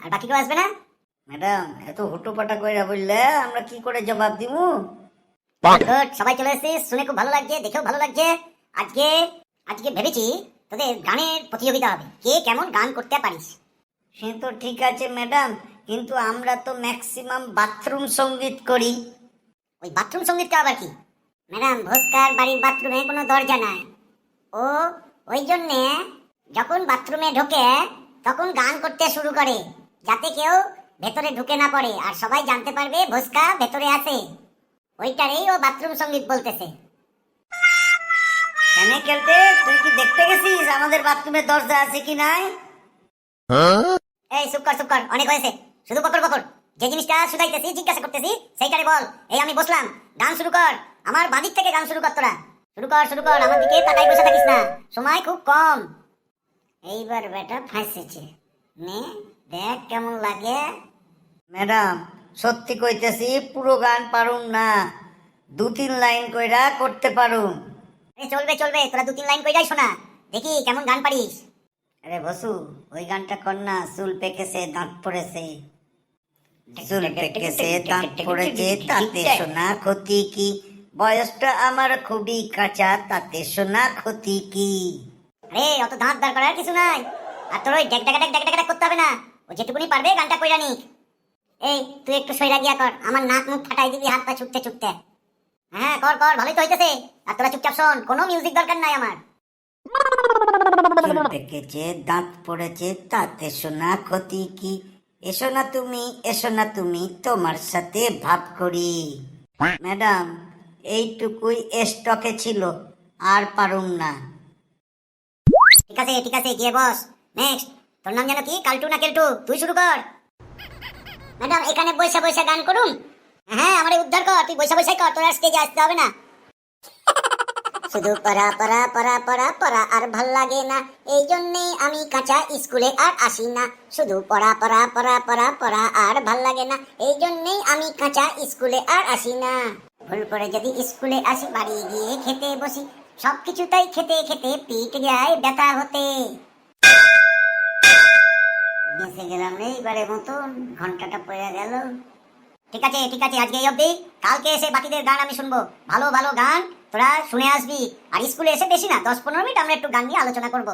আর বাকি কেউ আসবে না? ম্যাডাম এত হুটোপাটা কইরা বললে আমরা কি করে জবাব দিমু? সবাই চলে এসেছিস শুনে খুব ভালো লাগছে দেখেও ভালো লাগছে। আজকে আজকে ভেবেছি তোদের গানের প্রতিযোগিতা হবে। কে কেমন গান করতে পারিস? সে তো ঠিক আছে ম্যাডাম কিন্তু আমরা তো ম্যাক্সিমাম বাথরুম সংগীত করি। ওই বাথরুম সঙ্গীতটা আবার কি? ম্যাডাম ভোসকার বাড়ির বাথরুমে কোনো দরজা নাই। ও ওই জন্যে যখন বাথরুমে ঢোকে তখন গান করতে শুরু করে। যাতে কেউ ভেতরে ঢুকে না পড়ে আর সবাই জানতে পারবে ভোসকা ভেতরে আছে। ওইটারেই ও বাথরুম সংগীত বলতেছে। কেন খেলতে তুই কি দেখতে গেছিস আমাদের বাথরুমে দরজা আছে কি নাই? এই চুপ কর চুপ কর অনেক হয়েছে। শুধু যে জিনিসটা শুধাইতেছি জিজ্ঞাসা করতেছি সেইটারে বল। এই আমি বসলাম। গান শুরু কর। আমার বাদিক থেকে গান শুরু কর তোরা। শুরু কর শুরু কর। আমার দিকে তাকাই বসে থাকিস না। সময় খুব কম। এইবার বেটা ফাঁসেছে। নে। দেখ কেমন লাগে। ম্যাডাম সত্যি কইতেছি পুরো গান পারুম না। দু তিন লাইন কইরা করতে পারুম। চলবে চলবে তোরা দু তিন লাইন কই যাই শোনা। দেখি কেমন গান পারিস। আরে বসু ওই গানটা কর না চুল পেকেছে দাঁত পড়েছে। চুল পেকেছে দাঁত পড়েছে তাতে শোনা ক্ষতি কি? বয়সটা আমার খুবই কাঁচা তাতে শোনা ক্ষতি কি? আরে অত দাঁত দাঁড় করার কিছু নাই। আর তোর ওই ডেকা ডেক ডেকা ডেক করতে হবে না। ও যেটুকুনি পারবে গানটা কইরা নিক। এই তুই একটু সইরা গিয়া কর। আমার নাক মুখ ফাটাই দিবি হাত পা ছুটতে ছুটতে। হ্যাঁ কর কর ভালোই তো হইতেছে। আর তোরা চুপচাপ শোন কোনো মিউজিক দরকার নাই আমার। পেকেছে দাঁত পড়েছে তাতে শোনা ক্ষতি কি? এসো না তুমি এসো না তুমি তোমার সাথে ভাব করি। ম্যাডাম এইটুকুই স্টকে ছিল আর পারুম না। ঠিক আছে ঠিক আছে গিয়ে বস। নেক্সট তোর নাম যেন কি? কালটু না কেলটু? তুই শুরু কর। ম্যাডাম, এখানে বৈশা বৈশা গান করুন। হ্যাঁ আমারে উদ্ধার কর। তুই বৈশা বৈশাই কর, তোর আর স্টেজে আসতে হবে না। শুধু পড়া পড়া পড়া পড়া পড়া আর ভালো লাগে না। এই জন্যেই আমি কাঁচা স্কুলে আর আসি না। শুধু পড়া পড়া পড়া পড়া পড়া আর ভালো লাগে না। এই জন্যেই আমি কাঁচা স্কুলে আর আসি না। ভুল করে যদি স্কুলে আসি, বাড়ি গিয়ে খেতে বসি। সব কিছুটাই খেতে খেতে পিট যায় ব্যথা হতে। বেঁচে গেলাম এইবারের মতন ঘন্টাটা পড়ে গেল। ঠিক আছে ঠিক আছে, আজকে এই অবধি। কালকে এসে বাকিদের গান আমি শুনব। ভালো ভালো গান তোরা শুনে আসবি। আর স্কুলে এসে বেশি না, দশ পনেরো মিনিট আমরা একটু গান নিয়ে আলোচনা করব।